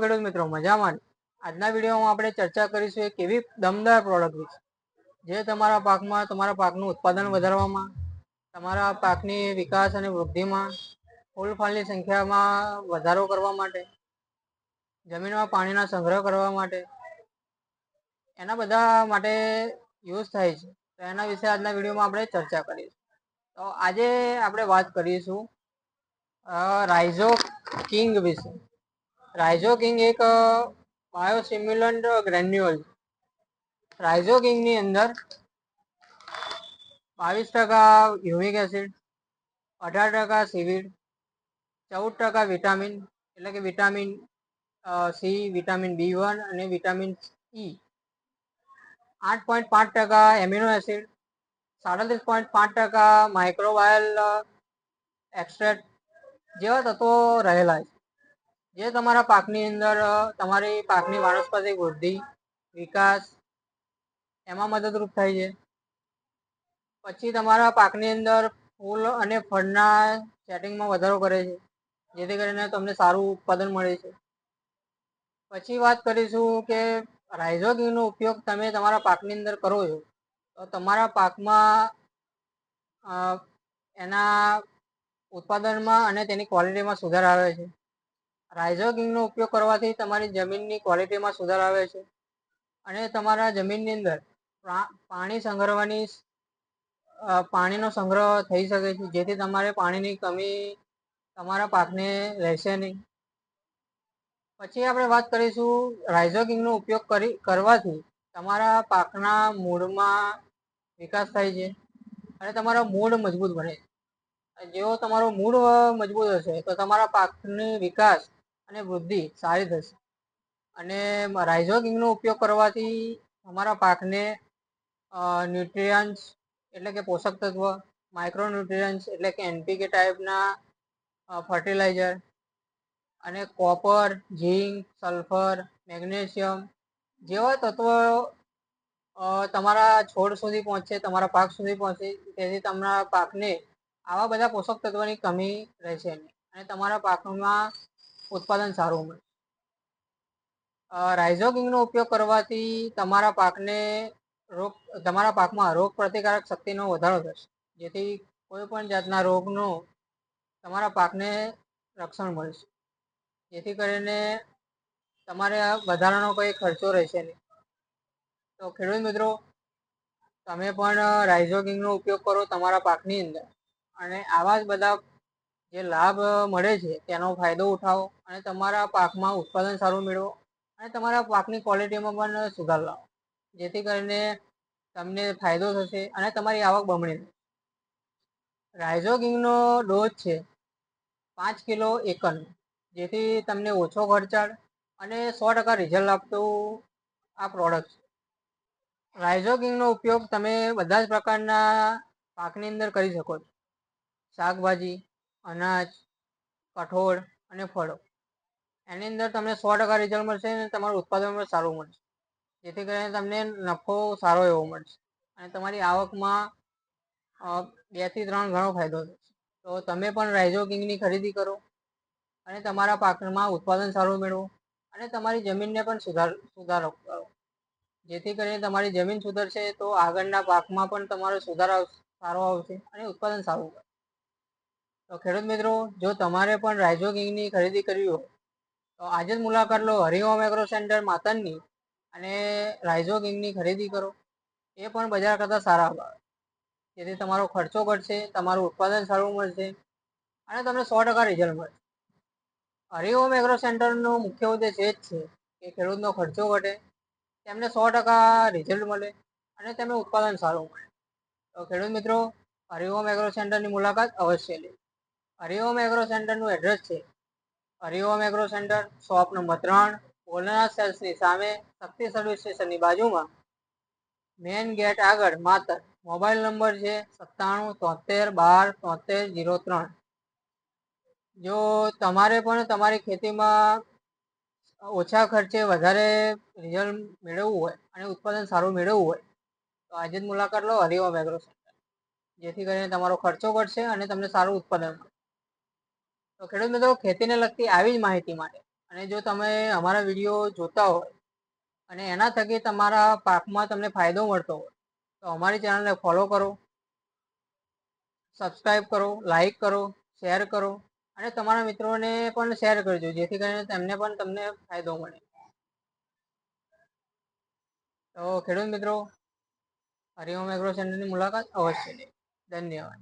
ખેડૂત મિત્રો, મજામાં આજના વિડીયોમાં આપણે ચર્ચા કરીશું એક એવી દમદાર પ્રોડક્ટ વિશે, જે તમારા પાકમાં, તમારા પાકનું ઉત્પાદન વધારવામાં, તમારા પાકની વિકાસ અને વૃદ્ધિમાં ફૂલ ફળની સંખ્યામાં વધારો કરવા માટે, જમીનમાં પાણીનો સંગ્રહ કરવા માટે, એના બધા માટે યુઝ થાય છે. તો એના વિશે આજના વિડીયોમાં આપણે ચર્ચા કરીશું. તો આજે આપણે વાત કરીશું રાઇઝો કિંગ વિશે. રાઇઝો કિંગ એક બાયોસિમ્યુલન્ટ ગ્રેન્યુઅલ રાઇઝો કિંગની અંદર બાવીસ ટકા હ્યુમિક એસિડ અઢાર ટકા સીવીડ ચૌદ ટકા વિટામિન એટલે કે vitamin C vitamin B one અને વિટામિન ઈ આઠ પોઈન્ટ પાંચ ટકા એમિનો એસિડ સાડત્રીસ પોઈન્ટ પાંચ ટકા માઇક્રોવાયલ એક્સ્ટ્રેટ જેવા તત્વો રહેલા છે. જે તમારા પાકની અંદર તમારી પાકની વાનસ્પતિક વૃદ્ધિ, વિકાસ, એમાં મદદરૂપ થાય છે. પછી તમારા પાકની અંદર ફૂલ અને ફળના સેટિંગમાં વધારો કરે છે, જેથી કરીને તમને સારું ઉત્પાદન મળે છે. પછી વાત કરીશું કે રાઇઝોગીનો ઉપયોગ તમે તમારા પાકની અંદર કરો છો, તો તમારા પાકમાં એના ઉત્પાદનમાં અને તેની ક્વોલિટીમાં સુધાર આવે છે. રાઇઝોગિંગનો ઉપયોગ કરવાથી તમારી જમીનની ક્વોલિટીમાં સુધાર આવે છે. અને તમારા જમીનની અંદર પાણી સંગ્રહવાની પાણીનો સંગ્રહ થઈ શકે છે. જેથી તમારે પાણીની કમી તમારા પાકને રહેશે નહીં. પછી આપણે વાત કરીશું રાઇઝોગિંગનો ઉપયોગ કરી, કરવાથી તમારા પાકના મૂળમાં વિકાસ થાય છે અને તમારો મૂળ મજબૂત બને. છે જેવો તમારો મૂળ મજબૂત હશે, તો તમારા પાકની વિકાસ અને વૃદ્ધિ સારી થશે. અને રાઇઝોગિંગનો ઉપયોગ કરવાથી અમારા પાકને ન્યુટ્રિયન્ટ્સ એટલે કે પોષક તત્વ, માઇક્રોન્યુટ્રિયન્સ એટલે કે એનપીકે ટાઈપના ફર્ટિલાઇઝર અને કોપર, ઝીંક, સલ્ફર, મેગ્નેશિયમ જેવા તત્વો તમારા છોડ સુધી પહોંચે, તમારા પાક સુધી પહોંચે, તેથી તમારા પાકને આવા બધા પોષક તત્વોની કમી રહેશે અને તમારા પાકમાં ઉત્પાદન સારું મળે. રાઇઝોગિંગનો ઉપયોગ કરવાથી તમારા પાકને રોગ, તમારા પાકમાં રોગ પ્રતિકારક શક્તિનો વધારો થશે. જેથી કોઈ પણ જાતના રોગનો તમારા પાકને રક્ષણ મળશે જેથી કરીને તમારે વધારાનો કોઈ ખર્ચો રહેશે નહીં. તો ખેડૂત મિત્રો, તમે પણ રાઇઝોગિંગનો ઉપયોગ કરો તમારા પાકની અંદર. અને આવા જ બધા જે લાભ મળે છે, તેનો ફાયદો ઉઠાવો અને તમારા પાકમાં ઉત્પાદન સારું મેળવો અને તમારા પાકની ક્વોલિટીમાં પણ સુધાર લાવો. જેથી કરીને તમને ફાયદો થશે અને તમારી આવક બમણી થશે. રાઇઝોગિંગનો ડોઝ છે પાંચ કિલો એકન, જેથી તમને ઓછો ખર્ચાળ અને સો ટકા રિઝલ્ટ આપતું આ પ્રોડક્ટ છે. રાઇઝોગિંગનો ઉપયોગ તમે બધા જ પ્રકારના પાકની અંદર કરી શકો છો. શાકભાજી અનાજ, કઠોળ અને ફળો. એની અંદર તમને સો ટકા રિઝલ્ટ મળશે અને તમારું ઉત્પાદન પણ સારું મળશે. જેથી કરીને તમને નફો સારો એવો મળશે. અને તમારી આવકમાં બેથી ત્રણ ઘણો ફાયદો થશે. તો તમે પણ રાઇઝો કિંગની ખરીદી કરો અને તમારા પાકમાં ઉત્પાદન સારું મેળવો અને તમારી જમીનને પણ સુધાર, સુધારો કરો. જેથી કરીને તમારી જમીન સુધરશે તો આગળના પાકમાં પણ તમારો સુધારો સારો આવશે અને ઉત્પાદન સારું તો ખેડૂત મિત્રો, જો તમારે પણ રાઇઝોગિંગની ખરીદી કરવી હોય, તો આજે જ મુલાકાત લો હરિઓમ એગ્રો સેન્ટર માતનની અને રાઇઝોગિંગની ખરીદી કરો. એ પણ બજાર કરતાં સારા ભાવે. જેથી તમારો ખર્ચો ઘટશે, તમારું ઉત્પાદન સારું મળશે અને તમને સો ટકા રિઝલ્ટ મળશે. હરિઓમ એગ્રો સેન્ટરનો મુખ્ય ઉદ્દેશ એ જ છે કે ખેડૂતનો ખર્ચો ઘટે, તેમને સો ટકા રિઝલ્ટ મળે અને તેમને ઉત્પાદન સારું મળે. તો ખેડૂત મિત્રો હરિઓમ એગ્રો સેન્ટરની મુલાકાત અવશ્ય લે. હરિઓમ એગ્રો સેન્ટરનું એડ્રેસ છે. Hariom agro centre shop number ત્રણ ભોલેનાથ સેલ્સની સામે, શક્તિ સર્વિસ સ્ટેશનની બાજુમાં. મેન ગેટ આગળ માત્ર મોબાઈલ નંબર છે સત્તાણું, તોતેર, બાર, તોતેર જીરો ત્રણ. જો તમારે પણ તમારી ખેતીમાં ઓછા ખર્ચે વધારે રિઝલ્ટ મેળવવું હોય અને ઉત્પાદન સારું મેળવવું હોય, તો આજે જ મુલાકાત લો હરિઓમ એગ્રો સેન્ટર. જેથી કરીને તમારો ખર્ચો ઘટશે અને તમને સારું ઉત્પાદન મળે તો ખેડૂત મિત્રો, ખેતીને લગતી આવી જ માહિતી માટે અને જો તમે અમારા વીડિયો જોતા હોય અને એના થકી તમારા પાકમાં તમને ફાયદો મળતો હોય, તો અમારી ચેનલને ફોલો કરો સબસ્ક્રાઈબ કરો લાઈક કરો, શેર કરો અને તમારા મિત્રોને પણ શેર કરજો, જેથી કરીને તેમને પણ તમને ફાયદો મળે. તો ખેડૂત મિત્રો, હરિઓમ એગ્રો સેન્ટરની મુલાકાત અવશ્ય લે. ધન્યવાદ.